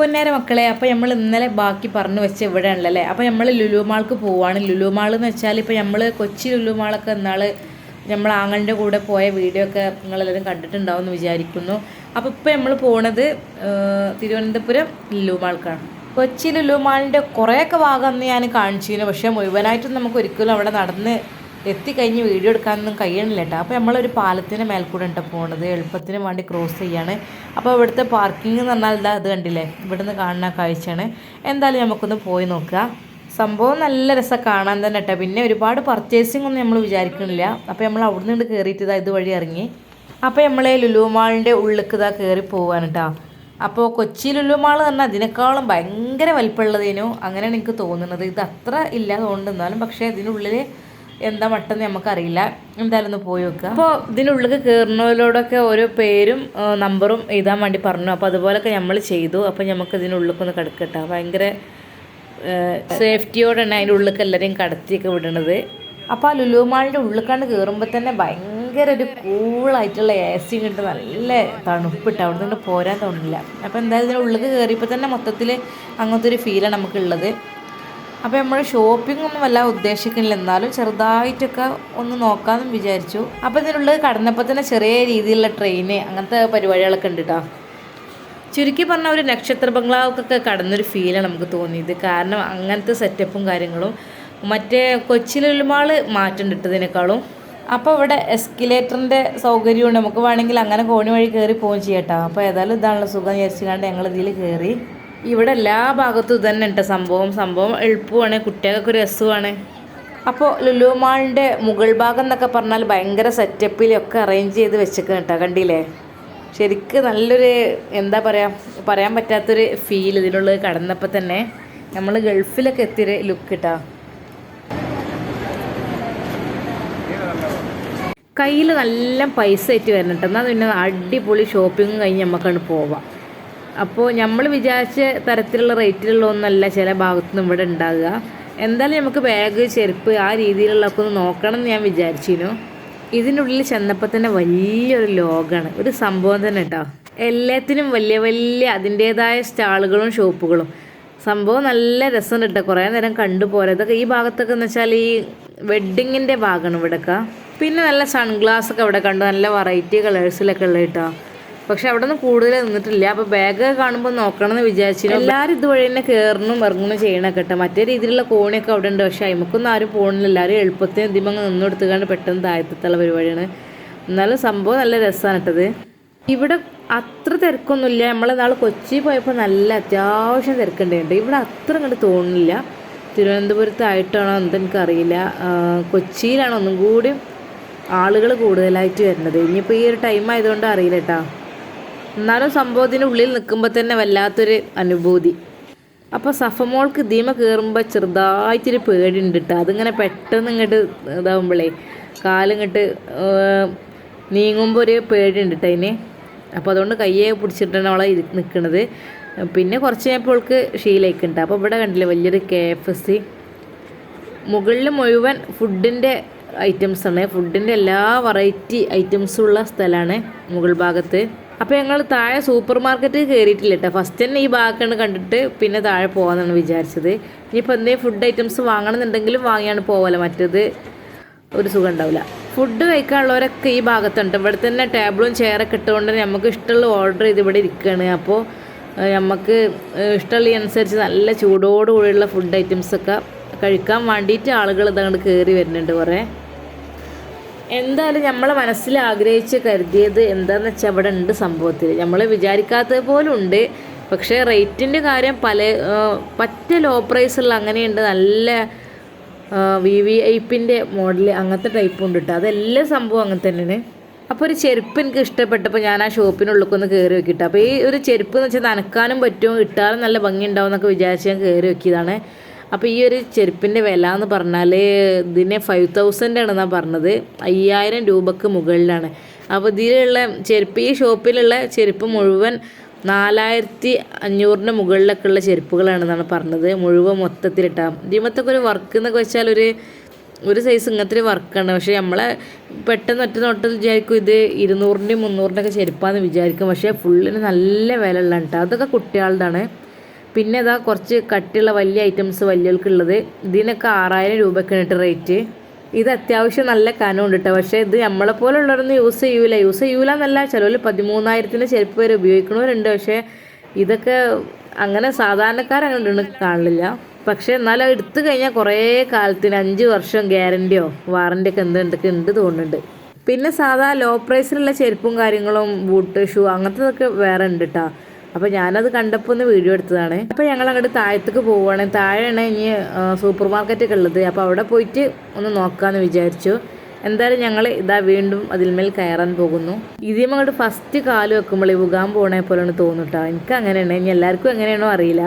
പൊന്നേര മക്കളെ അപ്പോൾ നമ്മൾ ഇന്നലെ ബാക്കി പറഞ്ഞു വെച്ച ഇവിടെ ഉണ്ടല്ലേ അപ്പോൾ നമ്മൾ ലുലു മാൾക്ക് പോവാണ്. ലുലു മാൾ എന്ന് വെച്ചാൽ ഇപ്പോൾ നമ്മൾ കൊച്ചി ലുലു മാളൊക്കെ ഇന്നാൾ നമ്മൾ ആങ്ങളുടെ കൂടെ പോയ വീഡിയോ ഒക്കെ നിങ്ങളെല്ലാവരും കണ്ടിട്ടുണ്ടാവും എന്ന് വിചാരിക്കുന്നു. അപ്പോൾ ഇപ്പോൾ നമ്മൾ പോണത് തിരുവനന്തപുരം ലുലു മാൾക്കാണ്. കൊച്ചി ലുലു മാളിന്റെ കുറേയൊക്കെ ഭാഗം അന്ന് ഞാൻ കാണിച്ചിരുന്നു. പക്ഷേ മുഴുവനായിട്ടും നമുക്ക് ഒരിക്കലും അവിടെ നടന്ന് എത്തിക്കഴിഞ്ഞ് വീഡിയോ എടുക്കാനൊന്നും കഴിയണില്ല കേട്ടോ അപ്പോൾ നമ്മളൊരു പാലത്തിന്റെ മേൽക്കൂടെ ഉണ്ട് പോണത്. എളുപ്പത്തിന് വേണ്ടി ക്രോസ് ചെയ്യാണ്. അപ്പോൾ ഇവിടുത്തെ പാർക്കിംഗ് എന്ന് പറഞ്ഞാൽ ഇതാ ഇത് കണ്ടില്ലേ? ഇവിടുന്ന് കാണുന്ന കാഴ്ചയാണ്. എന്തായാലും നമുക്കൊന്ന് പോയി നോക്കുക സംഭവം നല്ല രസം കാണാൻ തന്നെ കേട്ടോ പിന്നെ ഒരുപാട് പർച്ചേസിംഗ് ഒന്നും നമ്മൾ വിചാരിക്കണില്ല. അപ്പോൾ നമ്മൾ അവിടെ നിന്ന് കയറിയിട്ട് ഇതാ ഇതുവഴി ഇറങ്ങി. അപ്പോൾ നമ്മളെ ലുലു മാളിന്റെ ഉള്ളിലേക്ക് ഇതാ കയറി പോവാണ് കേട്ടോ അപ്പോൾ കൊച്ചി ലുലു മാൾ പറഞ്ഞാൽ അതിനേക്കാളും ഭയങ്കര വലിപ്പമുള്ളതിനോ. അങ്ങനെയാണ് എനിക്ക് തോന്നുന്നത്. ഇത് അത്ര ഇല്ല അതുകൊണ്ട് പക്ഷേ ഇതിനുള്ളിൽ എന്താ മട്ടെന്ന് നമുക്കറിയില്ല എന്തായാലും ഒന്ന് പോയി നോക്കുക അപ്പോൾ ഇതിനുള്ളിൽ കയറുന്നവരോടൊക്കെ ഓരോ പേരും നമ്പറും എഴുതാൻ വേണ്ടി പറഞ്ഞു. അപ്പോൾ അതുപോലൊക്കെ നമ്മൾ ചെയ്തു. അപ്പോൾ നമുക്ക് ഇതിനുള്ളിലേക്കൊന്ന് കിടക്കട്ടെ. ഭയങ്കര സേഫ്റ്റിയോടാണ് അതിന്റെ ഉള്ളിലേക്ക് എല്ലാവരെയും കടത്തിയൊക്കെ വിടണത്. അപ്പോൾ ആ ലുലു മാളിന്റെ ഉള്ളിക്കാണ്ട് കയറുമ്പോൾ തന്നെ ഭയങ്കര ഒരു കൂളായിട്ടുള്ള എ സി കിട്ടും നല്ല തണുപ്പിട്ട് അവിടെ നിന്ന് പോരാൻ തോന്നില്ല. അപ്പോൾ എന്തായാലും ഇതിന്റെ ഉള്ളിൽ കയറിയപ്പോൾ തന്നെ മൊത്തത്തിൽ അങ്ങനത്തെ ഒരു ഫീലാണ് നമുക്കുള്ളത്. അപ്പോൾ നമ്മൾ ഷോപ്പിംഗ് ഒന്നും വല്ല ഉദ്ദേശിക്കുന്നില്ല. എന്നാലും ചെറുതായിട്ടൊക്കെ ഒന്ന് നോക്കാമെന്ന് വിചാരിച്ചു. അപ്പോൾ ഇതിനുള്ളിൽ കടന്നപ്പോൾ തന്നെ ചെറിയ രീതിയിലുള്ള ട്രെയിന് അങ്ങനത്തെ പരിപാടികളൊക്കെ ഉണ്ട് കേട്ടോ ചുരുക്കി പറഞ്ഞ ഒരു നക്ഷത്ര ബംഗ്ലാവൊക്കെ കടന്നൊരു ഫീലാണ് നമുക്ക് തോന്നിയത്. കാരണം അങ്ങനത്തെ സെറ്റപ്പും കാര്യങ്ങളും മറ്റേ കൊച്ചിലുമാൾ മാറ്റം ഇട്ടതിനേക്കാളും. അപ്പോൾ ഇവിടെ എസ്കിലേറ്ററിന്റെ സൗകര്യമുണ്ട് നമുക്ക് വേണമെങ്കിൽ അങ്ങനെ കോണി വഴി കയറി പോവുകയും ചെയ്യാം കേട്ടോ അപ്പോൾ ഏതായാലും ഇതാണല്ലോ സുഖം വിചാരിച്ചുകൊണ്ട് ഞങ്ങൾ ഇതിൽ കയറി ഇവിടെ എല്ലാ ഭാഗത്തും തന്നെ ഉണ്ട്. സംഭവം സംഭവം എളുപ്പമാണ്. കുട്ടികൾക്കൊക്കെ ഒരു രസമാണ്. അപ്പോൾ ലുലു മാളിന്റെ മുകൾ ഭാഗം എന്നൊക്കെ പറഞ്ഞാൽ ഭയങ്കര സെറ്റപ്പിലൊക്കെ അറേഞ്ച് ചെയ്ത് വെച്ചേക്കണം കേട്ടോ. കണ്ടില്ലേ? ശരിക്ക് നല്ലൊരു എന്താ പറയുക പറയാൻ പറ്റാത്തൊരു ഫീൽ ഇതിലുള്ളത് കടന്നപ്പോൾ തന്നെ. നമ്മൾ ഗൾഫിലൊക്കെ എത്തിയൊരു ലുക്ക് കിട്ടാ കയ്യിൽ നല്ല പൈസ ആയിട്ട് വരണം എന്നാൽ പിന്നെ അടിപൊളി ഷോപ്പിംഗ് കഴിഞ്ഞ് നമുക്കാണ് പോവാം. അപ്പോൾ നമ്മൾ വിചാരിച്ച തരത്തിലുള്ള റേറ്റിലുള്ള ഒന്നല്ല ചില ഭാഗത്തുനിന്ന് ഇവിടെ ഉണ്ടാകുക എന്തായാലും നമുക്ക് ബാഗ് ചെരുപ്പ് ആ രീതിയിലുള്ളതൊക്കെ ഒന്ന് നോക്കണം എന്ന് ഞാൻ വിചാരിച്ചിരുന്നു. ഇതിനുള്ളിൽ ചെന്നപ്പോൾ തന്നെ വലിയൊരു ലോകമാണ് ഒരു സംഭവം തന്നെ കേട്ടോ എല്ലാത്തിനും വലിയ വലിയ അതിന്റേതായ സ്റ്റാളുകളും ഷോപ്പുകളും. സംഭവം നല്ല രസമുണ്ട് കേട്ടോ കുറേ നേരം കണ്ടു ഇതൊക്കെ ഈ ഭാഗത്തൊക്കെ എന്ന് വെച്ചാൽ ഈ വെഡ്ഡിങ്ങിന്റെ ഭാഗമാണ് ഇവിടെയൊക്കെ. പിന്നെ നല്ല സൺഗ്ലാസ് ഒക്കെ ഇവിടെ കണ്ടു. നല്ല വെറൈറ്റി കളേഴ്സിലൊക്കെ ഉള്ളത് കേട്ടോ പക്ഷെ അവിടെ നിന്ന് കൂടുതൽ നിന്നിട്ടില്ല. അപ്പോൾ ബാഗ് കാണുമ്പോൾ നോക്കണം എന്ന് വിചാരിച്ചു എല്ലാവരും ഇതുവഴി തന്നെ കയറണം ഇറങ്ങണം ചെയ്യണം കേട്ടോ മറ്റേ രീതിയിലുള്ള കോണിയൊക്കെ അവിടെ ഉണ്ട് പക്ഷെ അതിമക്കൊന്നും ആരും പോകണില്ല എല്ലാവരും എളുപ്പത്തിന് ഇതിമ നിന്നെടുത്തുകൊണ്ട് പെട്ടെന്ന് താഴത്തെത്തുള്ള പരിപാടിയാണ്. എന്നാലും സംഭവം നല്ല രസമാണ് കേട്ടത് ഇവിടെ അത്ര തിരക്കൊന്നുമില്ല നമ്മൾ നാൾ കൊച്ചി പോയപ്പോൾ നല്ല അത്യാവശ്യം തിരക്കുണ്ടായിട്ടുണ്ട് ഇവിടെ അത്ര അങ്ങോട്ട് തോന്നുന്നില്ല തിരുവനന്തപുരത്തായിട്ടാണോ എന്താ ആ, കൊച്ചിയിലാണ് ഒന്നും കൂടി ആളുകൾ കൂടുതലായിട്ട് വരുന്നത് ഇനിയിപ്പോൾ ഈ ഒരു ടൈം ആയതുകൊണ്ട് അറിയില്ല കേട്ടോ എന്നാലും സംഭവത്തിന് ഉള്ളിൽ നിൽക്കുമ്പോൾ തന്നെ വല്ലാത്തൊരു അനുഭൂതി. അപ്പോൾ സഫമോൾക്ക് ധീമ കയറുമ്പോൾ ചെറുതായിട്ടൊരു പേടിയുണ്ട് കേട്ടോ അതിങ്ങനെ പെട്ടെന്ന് ഇങ്ങോട്ട് ഇതാവുമ്പോഴേ കാലിങ്ങോട്ട് നീങ്ങുമ്പോൾ ഒരു പേടിയുണ്ട് കേട്ടോ അതിന്. അപ്പോൾ അതുകൊണ്ട് കയ്യെ പിടിച്ചിട്ടാണ് അവളെ നിൽക്കുന്നത് പിന്നെ കുറച്ച് കഴിഞ്ഞപ്പോൾ അവൾക്ക് ഉണ്ട്. അപ്പോൾ ഇവിടെ കണ്ടില്ലേ വലിയൊരു കെ എഫ് എസ് സി. മുകളിൽ മുഴുവൻ ഫുഡിന്റെ ഐറ്റംസ് ആണ്. ഫുഡിന്റെ എല്ലാ വെറൈറ്റി ഐറ്റംസും ഉള്ള സ്ഥലമാണ് മുകൾ ഭാഗത്ത്. അപ്പോൾ ഞങ്ങൾ താഴെ സൂപ്പർ മാർക്കറ്റിൽ കയറിയിട്ടില്ല കേട്ടോ ഫസ്റ്റ് തന്നെ ഈ ഭാഗമാണ് കണ്ടിട്ട് പിന്നെ താഴെ പോകാമെന്നാണ് വിചാരിച്ചത്. ഇനിയിപ്പോൾ എന്തെങ്കിലും ഫുഡ് ഐറ്റംസ് വാങ്ങണമെന്നുണ്ടെങ്കിലും വാങ്ങിയാണ് പോകല മറ്റേത് ഒരു സുഖം ഉണ്ടാവില്ല ഫുഡ് കഴിക്കാനുള്ളവരൊക്കെ ഈ ഭാഗത്തുണ്ട്. ഇവിടെ തന്നെ ടേബിളും ചെയറൊക്കെ ഇട്ടുകൊണ്ട് നമുക്ക് ഇഷ്ടമുള്ള ഓർഡർ ചെയ്ത് ഇവിടെ ഇരിക്കുകയാണ് അപ്പോൾ നമുക്ക് ഇഷ്ടമുള്ള അനുസരിച്ച് നല്ല ചൂടോടുകൂടിയുള്ള ഫുഡ് ഐറ്റംസൊക്കെ കഴിക്കാൻ വേണ്ടിയിട്ട് ആളുകൾ ഇതങ്ങോട്ട് കയറി വരുന്നുണ്ട് കുറേ. എന്തായാലും നമ്മളെ മനസ്സിൽ ആഗ്രഹിച്ച് കരുതിയത് എന്താന്ന് വെച്ചാൽ അവിടെ ഉണ്ട് സംഭവത്തിൽ നമ്മൾ വിചാരിക്കാത്തത് പോലും ഉണ്ട്. പക്ഷേ റേറ്റിന്റെ കാര്യം പല പറ്റ ലോ പ്രൈസുള്ള അങ്ങനെയുണ്ട്. നല്ല വി വി ഐ പിന്റെ മോഡൽ അങ്ങനത്തെ ടൈപ്പും ഉണ്ട് കേട്ടോ അതെല്ലാം സംഭവം അങ്ങനെ തന്നെയാണ്. അപ്പോൾ ഒരു ചെരുപ്പ് എനിക്ക് ഇഷ്ടപ്പെട്ടപ്പോൾ ഞാൻ ആ ഷോപ്പിനുള്ളിലേക്കൊന്ന് കയറി വെക്കിട്ടു അപ്പോൾ ഈ ഒരു ചെരുപ്പ് എന്ന് വെച്ചാൽ നനക്കാനും പറ്റും ഇട്ടാലും നല്ല ഭംഗി ഉണ്ടാവും എന്നൊക്കെ വിചാരിച്ച് ഞാൻ കയറി വെക്കിയതാണ് അപ്പോൾ ഈ ഒരു ചെരുപ്പിന്റെ വില എന്ന് പറഞ്ഞാൽ ഇതിനെ ഫൈവ് തൗസൻഡ് ആണെന്നാണ് പറഞ്ഞത്. അയ്യായിരം രൂപക്ക് മുകളിലാണ്. അപ്പോൾ ഇതിലുള്ള ചെരുപ്പ് ഈ ഷോപ്പിലുള്ള ചെരുപ്പ് മുഴുവൻ നാലായിരത്തി അഞ്ഞൂറിന്റെ മുകളിലൊക്കെ ഉള്ള ചെരുപ്പുകളാണെന്നാണ് പറഞ്ഞത്. മുഴുവൻ മൊത്തത്തിലിട്ടാം. ഇതിമത്തൊക്കെ ഒരു വർക്ക് എന്നൊക്കെ വെച്ചാൽ ഒരു ഒരു സൈസ് ഇങ്ങനത്തെ ഒരു വർക്കാണ് പക്ഷേ നമ്മളെ പെട്ടെന്ന് ഒറ്റ നോട്ടത്തിൽ വിചാരിക്കും ഇത് ഇരുന്നൂറിന്റെയും മുന്നൂറിന്റെയൊക്കെ ചെരുപ്പാന്ന് വിചാരിക്കും. പക്ഷേ ഫുള്ളിന് നല്ല വില ഉള്ള കേട്ടോ അതൊക്കെ കുട്ടികളുടെയാണ് പിന്നെ ഇതാ കുറച്ച് കട്ടിയുള്ള വലിയ ഐറ്റംസ് വലിയവർക്കുള്ളത് ഇതിനൊക്കെ ആറായിരം രൂപയ്ക്കാണ് കേട്ടോ റേറ്റ് ഇത് അത്യാവശ്യം നല്ല കനം ഉണ്ട് കേട്ടോ പക്ഷേ ഇത് നമ്മളെ പോലുള്ളവരൊന്നും യൂസ് ചെയ്യൂല. യൂസ് ചെയ്യൂല എന്നല്ല ചിലവർ പതിമൂന്നായിരത്തിന്റെ ചെരുപ്പ് വരെ ഉപയോഗിക്കണവരുണ്ട്. പക്ഷേ ഇതൊക്കെ അങ്ങനെ സാധാരണക്കാരങ്ങനെ കാണില്ല. പക്ഷേ എന്നാലും അത് എടുത്തു കഴിഞ്ഞാൽ കുറേ കാലത്തിന് അഞ്ച് വർഷം ഗ്യാരണ്ടിയോ വാറണ്ടിയൊക്കെ എന്ത് എന്തൊക്കെ ഉണ്ട് തോന്നുന്നുണ്ട്. പിന്നെ സാധാ ലോ പ്രൈസിലുള്ള ചെരുപ്പും കാര്യങ്ങളും ബൂട്ട് ഷൂ അങ്ങനത്തതൊക്കെ വേറെ ഉണ്ട് കേട്ടോ അപ്പോൾ ഞാനത് കണ്ടപ്പോൾ ഒന്ന് വീഡിയോ എടുത്തതാണ്. അപ്പോൾ ഞങ്ങൾ അങ്ങോട്ട് താഴത്തേക്ക് പോവുകയാണ് താഴെയാണ് ഇനി സൂപ്പർ മാർക്കറ്റൊക്കെ ഉള്ളത്. അപ്പോൾ അവിടെ പോയിട്ട് ഒന്ന് നോക്കാമെന്ന് വിചാരിച്ചു. എന്തായാലും ഞങ്ങൾ ഇതാ വീണ്ടും അതിന്മേൽ കയറാൻ പോകുന്നു. ഇതിലും അങ്ങോട്ട് ഫസ്റ്റ് കാൽ വെക്കുമ്പോൾ ഉകാൻ പോണേ പോലെയാണ് തോന്നുട്ടോ. എനിക്ക് അങ്ങനെയാണ്. ഇനി എല്ലാവർക്കും എങ്ങനെയാണോ അറിയില്ല.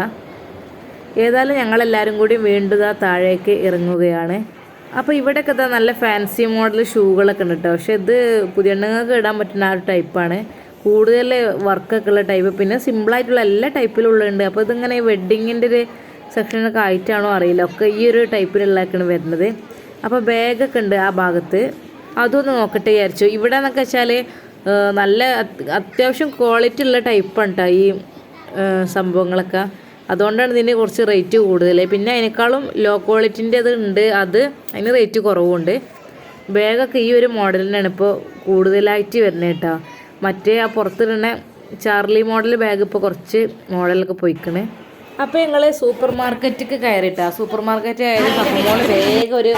ഏതായാലും ഞങ്ങളെല്ലാവരും കൂടി വീണ്ടും ഇതാ താഴേക്ക് ഇറങ്ങുകയാണ്. അപ്പോൾ ഇവിടെയൊക്കെ നല്ല ഫാൻസി മോഡൽ ഷൂകളൊക്കെ ഉണ്ട് കേട്ടോ പക്ഷേ ഇത് പുതിയ ഇടാൻ പറ്റുന്ന ആ ഒരു ടൈപ്പാണ് കൂടുതൽ വർക്കൊക്കെ ഉള്ള ടൈപ്പ് പിന്നെ സിമ്പിളായിട്ടുള്ള എല്ലാ ടൈപ്പിലുള്ളതുണ്ട് അപ്പോൾ ഇതിങ്ങനെ വെഡ്ഡിങ്ങിന്റെ ഒരു സെക്ഷനൊക്കെ ആയിട്ടാണോ അറിയില്ല. ഒക്കെ ഈ ഒരു ടൈപ്പിലുള്ളതൊക്കെയാണ് വരുന്നത്. അപ്പോൾ ബാഗൊക്കെ ഉണ്ട് ആ ഭാഗത്ത്. അതൊന്ന് നോക്കട്ടെ വിചാരിച്ചു. ഇവിടെ എന്നൊക്കെ വെച്ചാൽ നല്ല അത്യാവശ്യം ക്വാളിറ്റി ഉള്ള ടൈപ്പാണ് കേട്ടോ ഈ സംഭവങ്ങളൊക്കെ. അതുകൊണ്ടാണ് ഇതിന് കുറച്ച് റേറ്റ് കൂടുതൽ പിന്നെ അതിനേക്കാളും ലോ ക്വാളിറ്റിന്റെ അത് ഉണ്ട്. അത് അതിന് റേറ്റ് കുറവുണ്ട്. ബാഗൊക്കെ ഈ ഒരു മോഡലിനാണ് ഇപ്പോൾ കൂടുതലായിട്ട് വരുന്നത് കേട്ടോ മറ്റേ ആ പുറത്തിടുന്ന ചാർലി മോഡൽ ബാഗ് ഇപ്പോൾ കുറച്ച് മോഡലൊക്കെ പോയിക്കണ്. അപ്പോൾ ഞങ്ങൾ സൂപ്പർ മാർക്കറ്റിക്ക് ആ സൂപ്പർ മാർക്കറ്റ് ആയാലും സഫമോൾ വേഗം ഒരു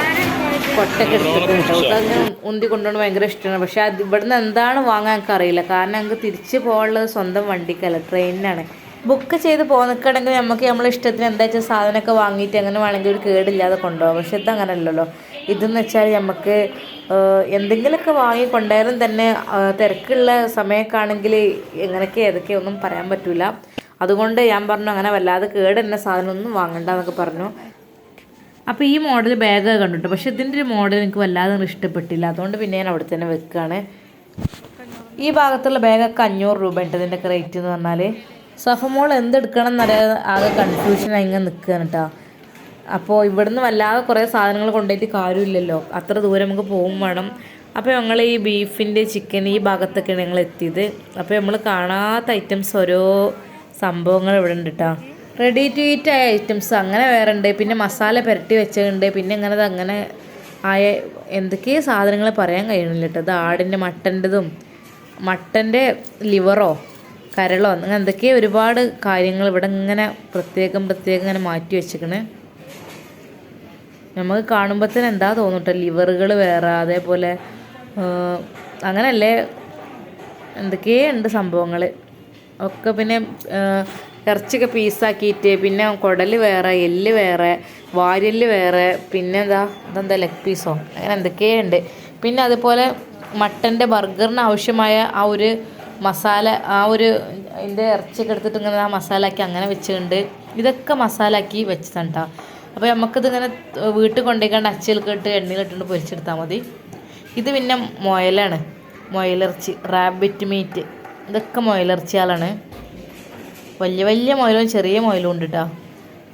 കൊട്ടൊക്കെ എടുത്തിട്ടുണ്ട് അത് ഉന്തി കൊണ്ടുപോകണം ഭയങ്കര ഇഷ്ടമാണ് പക്ഷെ അത് ഇവിടുന്ന് എന്താണ് വാങ്ങാൻ എനിക്ക് അറിയില്ല കാരണം ഞങ്ങൾക്ക് തിരിച്ച് പോകാനുള്ളത് സ്വന്തം വണ്ടിക്കല്ല ട്രെയിനിനാണ് ബുക്ക് ചെയ്ത് പോന്നിക്കണമെങ്കിൽ നമുക്ക് നമ്മളെ ഇഷ്ടത്തിന് എന്താ വെച്ചാൽ സാധനമൊക്കെ വാങ്ങിയിട്ട് അങ്ങനെ വേണമെങ്കിൽ ഒരു കേടില്ലാതെ കൊണ്ടുപോകാം. പക്ഷെ ഇതങ്ങനല്ലല്ലോ ഇതെന്ന് വെച്ചാൽ നമുക്ക് എന്തെങ്കിലുമൊക്കെ വാങ്ങി കൊണ്ടായാലും തന്നെ തിരക്കുള്ള സമയമൊക്കെ എങ്ങനെയൊക്കെ ഏതൊക്കെ ഒന്നും പറയാൻ പറ്റില്ല അതുകൊണ്ട് ഞാൻ പറഞ്ഞു അങ്ങനെ വല്ലാതെ കേട് തന്നെ സാധനമൊന്നും വാങ്ങണ്ട എന്നൊക്കെ പറഞ്ഞു. അപ്പോൾ ഈ മോഡൽ ബാഗ് കണ്ടിട്ടു പക്ഷേ ഇതിന്റെ ഒരു മോഡൽ എനിക്ക് വല്ലാതെ ഇഷ്ടപ്പെട്ടില്ല. അതുകൊണ്ട് പിന്നെ ഞാൻ അവിടെ തന്നെ വെക്കുകയാണ്. ഈ ഭാഗത്തുള്ള ബാഗൊക്കെ അഞ്ഞൂറ് രൂപ ഉണ്ട് ഇതിന്റെയൊക്കെ റേറ്റ് എന്ന് പറഞ്ഞാൽ സഫമോൾ എന്തെടുക്കണം എന്നറിയാതെ ആകെ കൺഫ്യൂഷൻ ഇങ്ങനെ നിൽക്കുകയാണ് കേട്ടോ അപ്പോൾ ഇവിടുന്ന് വല്ലാതെ കുറേ സാധനങ്ങൾ കൊണ്ടുപോയിട്ട് കാര്യമില്ലല്ലോ. അത്ര ദൂരം നമുക്ക് പോകും വേണം. അപ്പോൾ ഞങ്ങൾ ഈ ബീഫിന്റെ ചിക്കൻ ഈ ഭാഗത്തൊക്കെയാണ് ഞങ്ങൾ എത്തിയത്. അപ്പോൾ നമ്മൾ കാണാത്ത ഐറ്റംസ് ഓരോ സംഭവങ്ങൾ ഇവിടെ ഉണ്ട് കേട്ടോ റെഡി ടു ഈറ്റ് ആയ ഐറ്റംസ് അങ്ങനെ വേറെ ഉണ്ട്. പിന്നെ മസാല പുരട്ടി വെച്ചിട്ടുണ്ട് പിന്നെ അങ്ങനെ അങ്ങനെ ആയ എന്തൊക്കെയോ സാധനങ്ങൾ പറയാൻ കഴിയണില്ല കേട്ടോ ഇത് ആടിന്റെ മട്ടന്റെതും മട്ടന്റെ ലിവറോ കരളോ? അങ്ങനെ എന്തൊക്കെയോ ഒരുപാട് കാര്യങ്ങൾ ഇവിടെ ഇങ്ങനെ പ്രത്യേകം പ്രത്യേകം ഇങ്ങനെ മാറ്റി വെച്ചിക്കണ് നമുക്ക് കാണുമ്പോൾ തന്നെ എന്താ തോന്നുട്ടോ? ലിവറുകൾ വേറെ അതേപോലെ അങ്ങനല്ലേ? എന്തൊക്കെയോ ഉണ്ട് സംഭവങ്ങൾ ഒക്കെ പിന്നെ ഇറച്ചിയൊക്കെ പീസാക്കിയിട്ട് പിന്നെ കുടൽ വേറെ എല്ല് വേറെ വാര്യൽ വേറെ പിന്നെ എന്താ? ഇതെന്താ ലെഗ് പീസോ അങ്ങനെ എന്തൊക്കെയോ ഉണ്ട്. പിന്നെ അതുപോലെ മട്ടന്റെ ബർഗറിന് ആവശ്യമായ ആ ഒരു മസാല ആ ഒരു അതിന്റെ ഇറച്ചിയൊക്കെ എടുത്തിട്ട് ഇങ്ങനെ ആ ആക്കി അങ്ങനെ വെച്ചിട്ടുണ്ട്. ഇതൊക്കെ മസാല ആക്കി വെച്ചതാണ് കേട്ടോ അപ്പോൾ നമുക്കിതിങ്ങനെ വീട്ടിൽ കൊണ്ടുപോയിക്കാണ്ട് അച്ചിലൊക്കെ ഇട്ട് എണ്ണയിലിട്ടുണ്ട് പൊരിച്ചെടുത്താൽ മതി. ഇത് പിന്നെ മുയലാണ്. മുയലിറച്ചി റാബിറ്റ് മീറ്റ്. ഇതൊക്കെ മുയലിറച്ചികളാണ് വലിയ വലിയ മുയലും ചെറിയ മുയലും ഉണ്ട് കേട്ടോ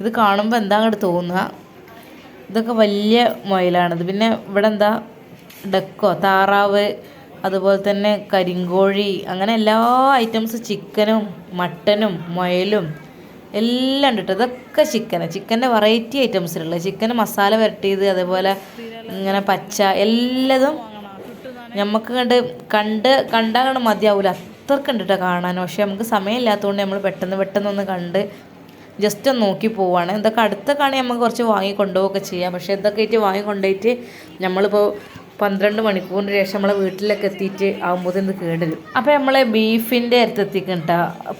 ഇത് കാണുമ്പോൾ എന്താ അങ്ങോട്ട് തോന്നുക ഇതൊക്കെ വലിയ മുയലാണിത്. പിന്നെ ഇവിടെ എന്താ ഡക്കോ താറാവ് അതുപോലെ തന്നെ കരിങ്കോഴി അങ്ങനെ എല്ലാ ഐറ്റംസ് ചിക്കനും മട്ടനും മുയലും എല്ലാം ഉണ്ട് കേട്ടോ. ഇതൊക്കെ ചിക്കന് ചിക്കന്റെ വെറൈറ്റി ഐറ്റംസിലുള്ള ചിക്കൻ മസാല വരട്ടിയത് അതേപോലെ ഇങ്ങനെ പച്ച എല്ലതും നമുക്ക് കണ്ട് കണ്ട് കണ്ടാൽ കണ്ട് മതിയാവില്ല അത്രക്കുണ്ട് കേട്ടോ കാണാൻ. പക്ഷെ നമുക്ക് സമയമില്ലാത്തതുകൊണ്ട് നമ്മൾ പെട്ടെന്ന് പെട്ടെന്ന് ഒന്ന് കണ്ട് ജസ്റ്റ് ഒന്ന് നോക്കി പോവാണ്. ഇതൊക്കെ അടുത്തൊക്കെയാണെങ്കിൽ നമുക്ക് കുറച്ച് വാങ്ങി കൊണ്ടുപോവുകയൊക്കെ ചെയ്യാം. പക്ഷേ ഇതൊക്കെ ആയിട്ട് വാങ്ങി കൊണ്ടുപോയിട്ട് നമ്മളിപ്പോൾ പന്ത്രണ്ട് മണിക്കൂറിന് ശേഷം നമ്മളെ വീട്ടിലൊക്കെ എത്തിയിട്ട് ആകുമ്പോൾ ഇത് കേടരും. അപ്പോൾ നമ്മളെ ബീഫിന്റെ അടുത്തെത്തിക്കണ്ട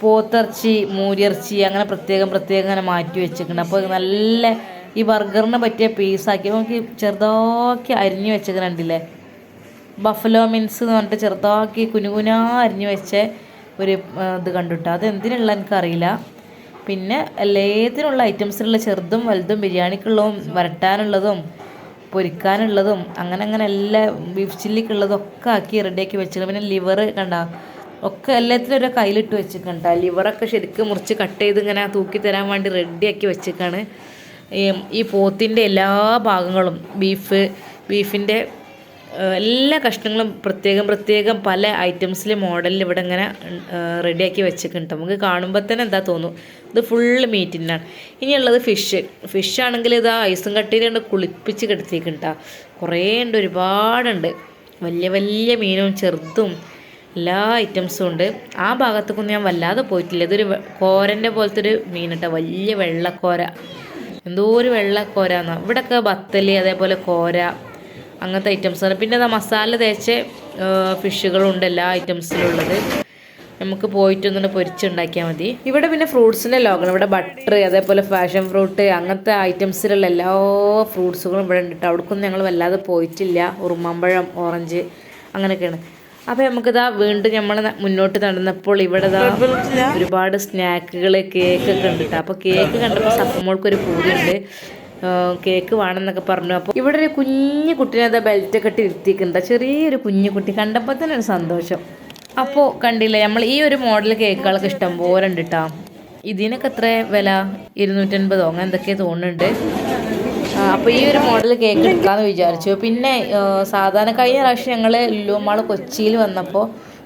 പോത്തിറച്ചി മൂരിയിറച്ചി അങ്ങനെ പ്രത്യേകം പ്രത്യേകം അങ്ങനെ മാറ്റി വെച്ചിട്ടുണ്ട് അപ്പോൾ നല്ല ഈ ബർഗറിന് പറ്റിയ പീസാക്കി നമുക്ക് ചെറുതാക്കി അരിഞ്ഞു വെച്ചിട്ടുണ്ടില്ലേ ബഫലോ മിൻസ് എന്ന് പറഞ്ഞിട്ട് ചെറുതാക്കി കുനുകുനാ അരിഞ്ഞു വെച്ച ഒരു ഇത് കണ്ടുട്ടോ. അത് എന്തിനുള്ള എനിക്കറിയില്ല. പിന്നെ എല്ലാത്തിനുള്ള ഐറ്റംസിലുള്ള ചെറുതും വലുതും ബിരിയാണിക്കുള്ളതും വരട്ടാനുള്ളതും പൊരിക്കാനുള്ളതും അങ്ങനെ അങ്ങനെ എല്ലാ ബീഫ് ചില്ലിക്കുള്ളതും ഒക്കെ ആക്കി റെഡിയാക്കി വെച്ചിട്ടുണ്ട്. പിന്നെ ലിവർ കണ്ട ഒക്കെ എല്ലാത്തിനും ഒരു കയ്യിലിട്ട് വെച്ചിട്ടുണ്ട്. ലിവറൊക്കെ ശരിക്കും മുറിച്ച് കട്ട് ചെയ്ത് ഇങ്ങനെ തൂക്കി തരാൻ വേണ്ടി റെഡിയാക്കി വെച്ചേക്കാണ് ഈ പോത്തിന്റെ എല്ലാ ഭാഗങ്ങളും ബീഫ് ബീഫിന്റെ എല്ലാ കഷ്ണങ്ങളും പ്രത്യേകം പ്രത്യേകം പല ഐറ്റംസിൽ മോഡലിൽ ഇവിടെ ഇങ്ങനെ റെഡിയാക്കി വെച്ചിട്ടുണ്ട്. നമുക്ക് കാണുമ്പോൾ തന്നെ എന്താ തോന്നും? ഇത് ഫുള്ള് മീറ്റിനാണ് ഇനിയുള്ളത് ഫിഷ് ഫിഷ് ആണെങ്കിൽ ഇത് ഐസും കട്ടിയിൽ കൊണ്ട് കുളിപ്പിച്ച് കിടത്തിയിട്ടുണ്ട് കുറേ ഉണ്ട് ഒരുപാടുണ്ട്. വലിയ വലിയ മീനും ചെറുതും എല്ലാ ഐറ്റംസും ഉണ്ട്. ആ ഭാഗത്തേക്കൊന്നും ഞാൻ വല്ലാതെ പോയിട്ടില്ല. ഇതൊരു കോരന്റെ പോലത്തെ ഒരു മീൻ കേട്ടോ വലിയ വെള്ളക്കോര. എന്തോ ഒരു വെള്ളക്കോര എന്നാ. ഇവിടെയൊക്കെ ബത്തൽ അതേപോലെ കോര അങ്ങനത്തെ ഐറ്റംസാണ് പിന്നെ അതാ മസാല തേച്ച ഫിഷുകളുണ്ട് എല്ലാ ഐറ്റംസിലും ഉള്ളത് നമുക്ക് പോയിട്ടൊന്നും പൊരിച്ചുണ്ടാക്കിയാൽ മതി. ഇവിടെ പിന്നെ ഫ്രൂട്ട്സിന്റെ ലോകം ഇവിടെ ബട്ടർ അതേപോലെ ഫാഷൻ ഫ്രൂട്ട് അങ്ങനത്തെ ഐറ്റംസിലുള്ള എല്ലാ ഫ്രൂട്ട്സുകളും ഇവിടെ ഉണ്ട് കേട്ടോ അവിടേക്കൊന്നും ഞങ്ങൾ വല്ലാതെ പോയിട്ടില്ല. ഉറുമാമ്പഴം ഓറഞ്ച് അങ്ങനെയൊക്കെയാണ്. അപ്പോൾ നമുക്കിതാ വീണ്ടും നമ്മൾ മുന്നോട്ട് നടന്നപ്പോൾ ഇവിടെ ഒരുപാട് സ്നാക്കുകൾ കേക്കൊക്കെ ഉണ്ട് കേട്ടോ അപ്പോൾ കേക്ക് കണ്ടപ്പോൾ സപ്പമോൾക്കൊരു പൂതിയുണ്ട്. കേക്ക് വേണമെന്നൊക്കെ പറഞ്ഞു. അപ്പോൾ ഇവിടെ ഒരു കുഞ്ഞു കുട്ടീനെ അതാ ബെൽറ്റ് ഒക്കെ ഇട്ട് ഇരുത്തിക്കുന്നുണ്ട് ചെറിയൊരു കുഞ്ഞു കുട്ടി. കണ്ടപ്പോൾ തന്നെ ഒരു സന്തോഷം. അപ്പോൾ കണ്ടില്ലേ നമ്മൾ ഈ ഒരു മോഡൽ കേക്കുകളൊക്കെ ഇഷ്ടം പോലെ ഉണ്ട് കേട്ടോ ഇതിനൊക്കെ എത്ര വില? ഇരുന്നൂറ്റൻപതോ? അങ്ങനെ എന്തൊക്കെയോ തോന്നുന്നുണ്ട്. അപ്പോൾ ഈ ഒരു മോഡൽ കേക്ക് എടുക്കാമെന്ന് വിചാരിച്ചു. പിന്നെ സാധാരണ കഴിഞ്ഞ പ്രാവശ്യം ഞങ്ങൾ ലുലുമാൾ കൊച്ചിയിൽ വന്നപ്പോൾ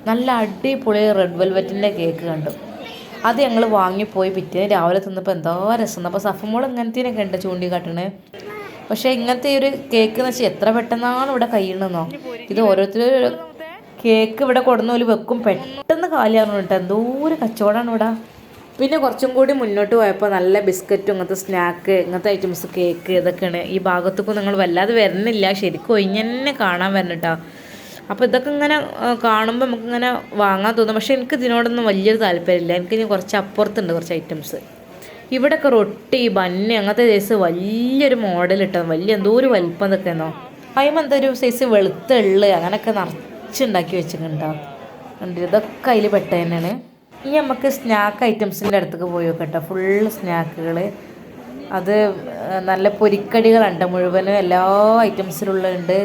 നല്ല അടിപൊളി റെഡ് വെൽവെറ്റിന്റെ കേക്ക് കണ്ടു. അത് ഞങ്ങൾ വാങ്ങിപ്പോയി പിറ്റേന്ന് രാവിലെ തിന്നപ്പോൾ എന്തോ രസം. അപ്പോൾ സഫമോൾ ഇങ്ങനത്തേനൊക്കെ ഉണ്ട് ചൂണ്ടിക്കാട്ടണേ. പക്ഷേ ഇങ്ങനത്തെ ഒരു കേക്ക് എന്ന് വെച്ചാൽ എത്ര പെട്ടെന്നാണ് ഇവിടെ കഴിയണമെന്നോ ഇത് ഓരോരുത്തരും കേക്ക് ഇവിടെ കൊടുന്ന വെക്കും. പെട്ടെന്ന് കാലിയാണ് കേട്ടോ. എന്തോ ഒരു കച്ചവടമാണ് ഇവിടെ. പിന്നെ കുറച്ചും കൂടി മുന്നോട്ട് പോയപ്പോൾ നല്ല ബിസ്ക്കറ്റും ഇങ്ങനത്തെ സ്നാക്ക് ഇങ്ങനത്തെ ഐറ്റംസ് കേക്ക് ഇതൊക്കെയാണ്. ഈ ഭാഗത്തൊക്കെ നിങ്ങൾ വല്ലാതെ വരുന്നില്ല. ശരിക്കും ഒഴിഞ്ഞ് കാണാൻ കാണാൻ വരണിട്ടാ അപ്പോൾ ഇതൊക്കെ ഇങ്ങനെ കാണുമ്പോൾ നമുക്ക് ഇങ്ങനെ വാങ്ങാൻ തോന്നും. പക്ഷേ എനിക്ക് ഇതിനോടൊന്നും വലിയൊരു താല്പര്യമില്ല. എനിക്ക് ഇനി കുറച്ച് അപ്പുറത്തുണ്ട് കുറച്ച് ഐറ്റംസ് ഇവിടെയൊക്കെ റൊട്ടി ബന്ന് അങ്ങനത്തെ സൈസ് വലിയൊരു മോഡൽ ഇട്ടോ വലിയ എന്തോ ഒരു വലിപ്പം ഇതൊക്കെ എന്നോ അതിന് എന്താ ഒരു സൈസ് വെളുത്ത എള്ള് അങ്ങനെയൊക്കെ നിറച്ചുണ്ടാക്കി വെച്ചിട്ടുണ്ടോ. ഉണ്ട് ഇതൊക്കെ അതിൽ പെട്ട തന്നെയാണ് ഇനി നമുക്ക് സ്നാക്ക് ഐറ്റംസിന്റെ അടുത്തേക്ക് പോയി നോക്കട്ടെ. ഫുള്ള് സ്നാക്കുകൾ അത് നല്ല പൊരിക്കടികളുണ്ട് മുഴുവനും എല്ലാ ഐറ്റംസിലുള്ളുണ്ട്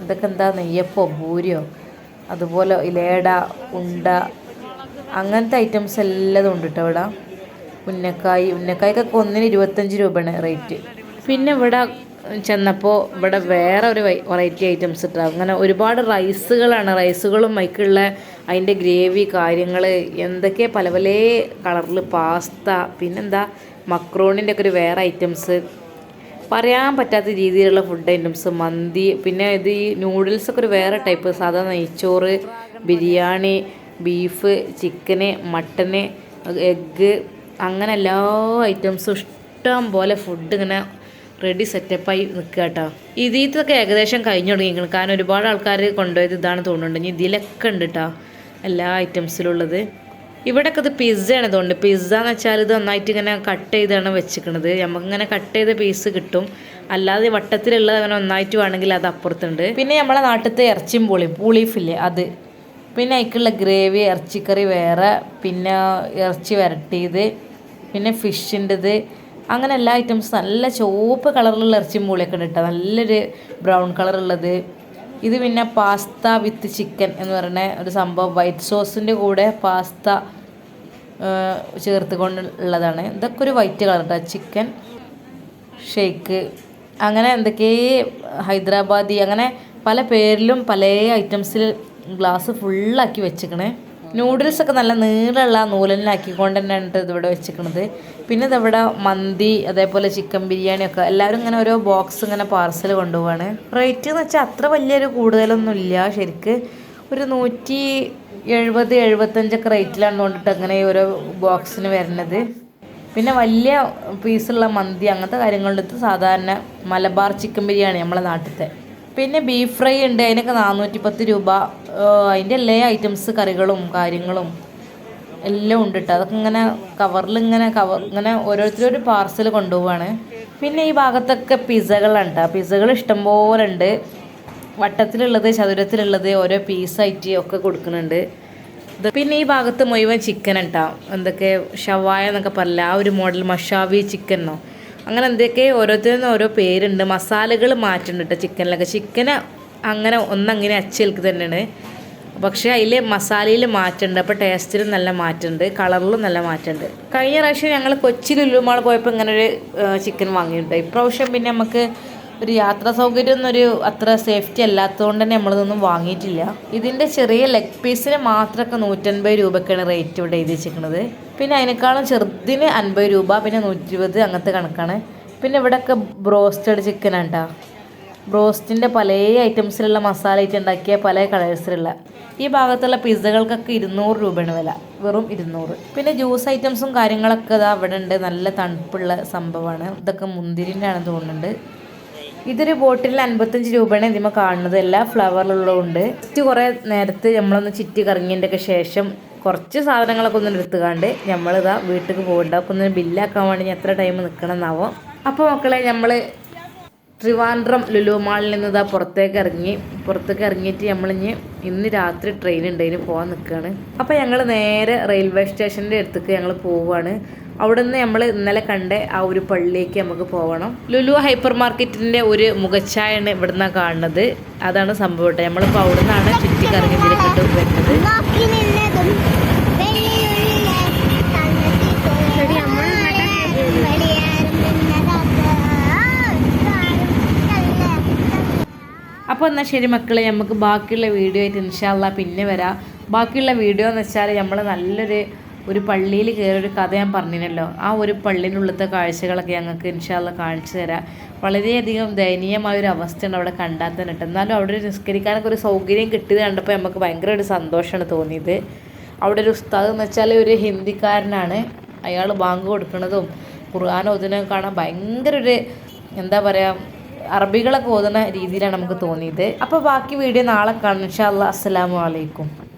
ഇതൊക്കെ എന്താ നെയ്യപ്പോ പൂരിയോ അതുപോലെ ഇലേട ഉണ്ട അങ്ങനത്തെ ഐറ്റംസ് എല്ലാം ഉണ്ട് കേട്ടോ ഇവിടെ. ഉന്നക്കായി ഉന്നക്കായ്ക്കൊക്കെ ഒന്നിന് ഇരുപത്തഞ്ച് രൂപയാണ് റേറ്റ് പിന്നെ ഇവിടെ ചെന്നപ്പോൾ ഇവിടെ വേറെ ഒരു വെറൈറ്റി ഐറ്റംസ് ഇട്ടാ അങ്ങനെ ഒരുപാട് റൈസുകളാണ് റൈസുകളും മൈക്കുള്ള അതിന്റെ ഗ്രേവി കാര്യങ്ങൾ എന്തൊക്കെ പല പല കളറിൽ പാസ്ത പിന്നെന്താ മക്രോണിന്റെ ഒക്കെ ഒരു വേറെ ഐറ്റംസ് പറയാൻ പറ്റാത്ത രീതിയിലുള്ള ഫുഡ് ഐറ്റംസ് മന്തി പിന്നെ ഇത് ഈ നൂഡിൽസൊക്കെ ഒരു വേറെ ടൈപ്പ് സാധാ നെയ്ച്ചോറ് biryani beef chicken mutton egg അങ്ങനെ എല്ലാ ഐറ്റംസും ഇഷ്ടം പോലെ ഫുഡ് ഇങ്ങനെ റെഡി സെറ്റപ്പായി നിൽക്കുക കേട്ടോ ഇതിലൊക്കെ ഏകദേശം കഴിഞ്ഞു തുടങ്ങിയിരിക്കണം കാരണം ഒരുപാട് ആൾക്കാർ കൊണ്ടുപോയത് ഇതാണ് തോന്നുന്നുണ്ട്. ഇനി ഇതിലൊക്കെ ഉണ്ട് കേട്ടോ എല്ലാ ഐറ്റംസിലുള്ളത് ഇവിടെയൊക്കെ ഇത് പിസ്സയാണ് ഇതുകൊണ്ട്. പിസ്സ എന്ന് വെച്ചാൽ ഇത് നന്നായിട്ട് ഇങ്ങനെ കട്ട് ചെയ്താണ് വെച്ചിരിക്കണത് നമുക്കിങ്ങനെ കട്ട് ചെയ്ത പീസ് കിട്ടും. അല്ലാതെ വട്ടത്തിലുള്ളത് അങ്ങനെ നന്നായിട്ട് വേണമെങ്കിൽ അത് അപ്പുറത്തുണ്ട്. പിന്നെ നമ്മളെ നാട്ടിലത്തെ ഇറച്ചിയും പുളിയും പുളീഫില്ലേ അത്. പിന്നെ അതിക്കുള്ള ഗ്രേവി ഇറച്ചിക്കറി വേറെ പിന്നെ ഇറച്ചി വരട്ടിയത് പിന്നെ ഫിഷിന്റെത് അങ്ങനെ എല്ലാ ഐറ്റംസ് നല്ല ചുവപ്പ് കളറിലുള്ള ഇറച്ചിയും പുളിയൊക്കെ ഉണ്ട് കേട്ടോ. നല്ലൊരു ബ്രൗൺ കളറുള്ളത് ഇത് പിന്നെ പാസ്ത വിത്ത് ചിക്കൻ എന്ന് പറയുന്ന ഒരു സംഭവം. വൈറ്റ് സോസിന്റെ കൂടെ പാസ്ത ചേർത്ത് കൊണ്ടുള്ളതാണ് ഇതൊക്കെ ഒരു വൈറ്റ് കളർ കേട്ടോ ചിക്കൻ ഷേക്ക് അങ്ങനെ എന്തൊക്കെ ഹൈദരാബാദി അങ്ങനെ പല പേരിലും പല ഐറ്റംസിൽ ഗ്ലാസ് ഫുള്ളാക്കി വെച്ചിക്കണേ. നൂഡിൽസ് ഒക്കെ നല്ല നീളമുള്ള നൂലനിലാക്കിക്കൊണ്ട് തന്നെയാണ് ഇതിവിടെ വെച്ചിരിക്കുന്നത്. പിന്നെ ഇതിവിടെ മന്തി അതേപോലെ ചിക്കൻ ബിരിയാണി ഒക്കെ എല്ലാവരും ഇങ്ങനെ ഓരോ ബോക്സ് ഇങ്ങനെ പാർസൽ കൊണ്ടുപോവാണ്. റേറ്റ് എന്ന് വെച്ചാൽ അത്ര വലിയൊരു കൂടുതലൊന്നും ഇല്ല ശരിക്ക് ഒരു നൂറ്റി എഴുപത് എഴുപത്തഞ്ചൊക്കെ റേറ്റിലാണ് കൊണ്ടിട്ട് അങ്ങനെ ഓരോ ബോക്സിന് വരുന്നത്. പിന്നെ വലിയ പീസുള്ള മന്തി അങ്ങനത്തെ കാര്യങ്ങളുണ്ട്. ഇത് സാധാരണ മലബാർ ചിക്കൻ ബിരിയാണി നമ്മളെ നാട്ടിലത്തെ. പിന്നെ ബീഫ് ഫ്രൈ ഉണ്ട് അതിനൊക്കെ നാനൂറ്റി പത്ത് രൂപ അതിന്റെ എല്ലാ ഐറ്റംസ് കറികളും കാര്യങ്ങളും എല്ലാം ഉണ്ട് കേട്ടോ അതൊക്കെ ഇങ്ങനെ കവറിൽ ഇങ്ങനെ കവർ ഇങ്ങനെ ഓരോരുത്തരും പാർസൽ കൊണ്ടുപോവാണ്. പിന്നെ ഈ ഭാഗത്തൊക്കെ പിസകളുണ്ട് കേട്ടോ പിസകൾ ഇഷ്ടംപോലെ ഉണ്ട്. വട്ടത്തിലുള്ളത് ചതുരത്തിലുള്ളത് ഓരോ പീസായിട്ട് ഒക്കെ കൊടുക്കുന്നുണ്ട്. പിന്നെ ഈ ഭാഗത്ത് മുഴുവൻ ചിക്കൻ ഉണ്ടാവും എന്തൊക്കെ ഷവായ എന്നൊക്കെ പറയില്ല ആ ഒരു മോഡൽ മഷാവി ചിക്കനോ അങ്ങനെ എന്തൊക്കെ ഓരോരുത്തരും ഓരോ പേരുണ്ട്. മസാലകൾ മാറ്റുന്നുണ്ട് കേട്ടോ ചിക്കനിലൊക്കെ. ചിക്കന് അങ്ങനെ ഒന്നങ്ങനെ അച്ചേൽക്ക് തന്നെയാണ്. പക്ഷേ അതിൽ മസാലയിൽ മാറ്റമുണ്ട് അപ്പോൾ ടേസ്റ്റിലും നല്ല മാറ്റമുണ്ട് കളറിലും നല്ല മാറ്റമുണ്ട് കഴിഞ്ഞ പ്രാവശ്യം ഞങ്ങൾ കൊച്ചി ലുലുമാൾ പോയപ്പോൾ ഇങ്ങനെ ഒരു ചിക്കൻ വാങ്ങിയിട്ടുണ്ട് ഇപ്രാവശ്യം പിന്നെ നമുക്ക് ഒരു യാത്രാ സൗകര്യം ഒന്നൊരു അത്ര സേഫ്റ്റി അല്ലാത്തതുകൊണ്ട് തന്നെ നമ്മളിതൊന്നും വാങ്ങിയിട്ടില്ല. ഇതിന്റെ ചെറിയ ലെഗ് പീസിന് മാത്രമൊക്കെ നൂറ്റൻപത് രൂപയ്ക്കാണ് റേറ്റ് ഇവിടെ എഴുതി വെച്ചിരിക്കുന്നത്. പിന്നെ അതിനേക്കാളും ചെറുതിന് അൻപത് രൂപ പിന്നെ നൂറ്റി ഇരുപത് അങ്ങനത്തെ കണക്കാണ്. പിന്നെ ഇവിടെയൊക്കെ ബ്രോസ്റ്റഡ് ചിക്കനാണ് കേട്ടോ ബ്രോസ്റ്റിന്റെ പല ഐറ്റംസിലുള്ള മസാല ഐറ്റം ഉണ്ടാക്കിയ പല കളേഴ്സിലുള്ള ഈ ഭാഗത്തുള്ള പിസ്സകൾക്കൊക്കെ ഇരുന്നൂറ് രൂപയാണ് വില. വെറും ഇരുന്നൂറ്. പിന്നെ ജ്യൂസ് ഐറ്റംസും കാര്യങ്ങളൊക്കെ ഇതാ അവിടെ ഉണ്ട് നല്ല തണുപ്പുള്ള സംഭവമാണ്. ഇതൊക്കെ മുന്തിരിന്റെ ആണെന്ന് തോന്നുന്നുണ്ട്. ഇതൊരു ബോട്ടിൽ അൻപത്തഞ്ച് രൂപയാണ് ഇതിമ കാണുന്നത്. എല്ലാ ഫ്ലവറിലുള്ളതുണ്ട് ജസ്റ്റ് കുറേ നേരത്ത് നമ്മളൊന്ന് ചുറ്റി കറങ്ങിയതിന്റെ ഒക്കെ ശേഷം കുറച്ച് സാധനങ്ങളൊക്കെ ഒന്ന് എടുത്തുകാണ്ട് നമ്മളിതാ വീട്ടിലേക്ക് പോകണ്ട. അപ്പോൾ ഒന്ന് ബില്ലാക്കാൻ വേണ്ടി ഞാൻ എത്ര ടൈം നിൽക്കണം എന്നാവും അപ്പോൾ മക്കളെ നമ്മൾ ട്രിവാൻഡ്രം ലുലു മാളിൽ നിന്ന് ഇതാ പുറത്തേക്ക് ഇറങ്ങി. പുറത്തേക്ക് ഇറങ്ങിയിട്ട് നമ്മളിഞ്ഞ് ഇന്ന് രാത്രി ട്രെയിൻ ഉണ്ട് ഇതിന് പോകാൻ നിൽക്കുകയാണ് അപ്പോൾ ഞങ്ങൾ നേരെ റെയിൽവേ സ്റ്റേഷന്റെ അടുത്തേക്ക് ഞങ്ങൾ പോവുകയാണ് അവിടെ നിന്ന് നമ്മൾ ഇന്നലെ കണ്ട ആ ഒരു പള്ളിയിലേക്ക് നമുക്ക് പോകണം ലുലു ഹൈപ്പർ മാർക്കറ്റിന്റെ ഒരു മുഖച്ചായാണ് ഇവിടെ കാണുന്നത്. അതാണ് സംഭവം കേട്ടോ. നമ്മളിപ്പോൾ അവിടെ നിന്നാണ് ചുറ്റി കറങ്ങി ഇതിലേക്കിട്ട് വരുന്നത്. അപ്പോൾ എന്നാൽ ശരി മക്കളെ നമുക്ക് ബാക്കിയുള്ള വീഡിയോ ആയിട്ട് ഇൻഷാല്ല പിന്നെ വരാം. ബാക്കിയുള്ള വീഡിയോ എന്ന് വെച്ചാൽ നമ്മൾ നല്ലൊരു ഒരു പള്ളിയിൽ കയറി ഒരു കഥ ഞാൻ പറഞ്ഞിരുന്നല്ലോ. ആ ഒരു പള്ളിനുള്ളത്തെ കാഴ്ചകളൊക്കെ ഞങ്ങൾക്ക് ഇൻഷാല്ല കാണിച്ചു തരാം. വളരെയധികം ദയനീയമായ ഒരു അവസ്ഥയാണ് അവിടെ കണ്ടാൽ തന്നെ കേട്ടോ. എന്നാലും അവിടെ ഒരു നിസ്കരിക്കാനൊക്കെ ഒരു സൗകര്യം കിട്ടിയത് കണ്ടപ്പോൾ നമുക്ക് ഭയങ്കര ഒരു സന്തോഷമാണ് തോന്നിയത്. അവിടെ ഒരു ഉസ്താദ് എന്ന് വെച്ചാൽ ഒരു ഹിന്ദിക്കാരനാണ്. അയാൾ ബാങ്ക് കൊടുക്കുന്നതും ഖുർആൻ ഓതുന്നതും കാണാൻ ഭയങ്കര ഒരു എന്താ പറയുക അറബികളൊക്കെ ഓതുന്ന രീതിയിലാണ് നമുക്ക് തോന്നിയത്. അപ്പോൾ ബാക്കി വീഡിയോ നാളെ കാണാം ഇൻഷാ അല്ലാ അസ്സലാമു അലൈക്കും.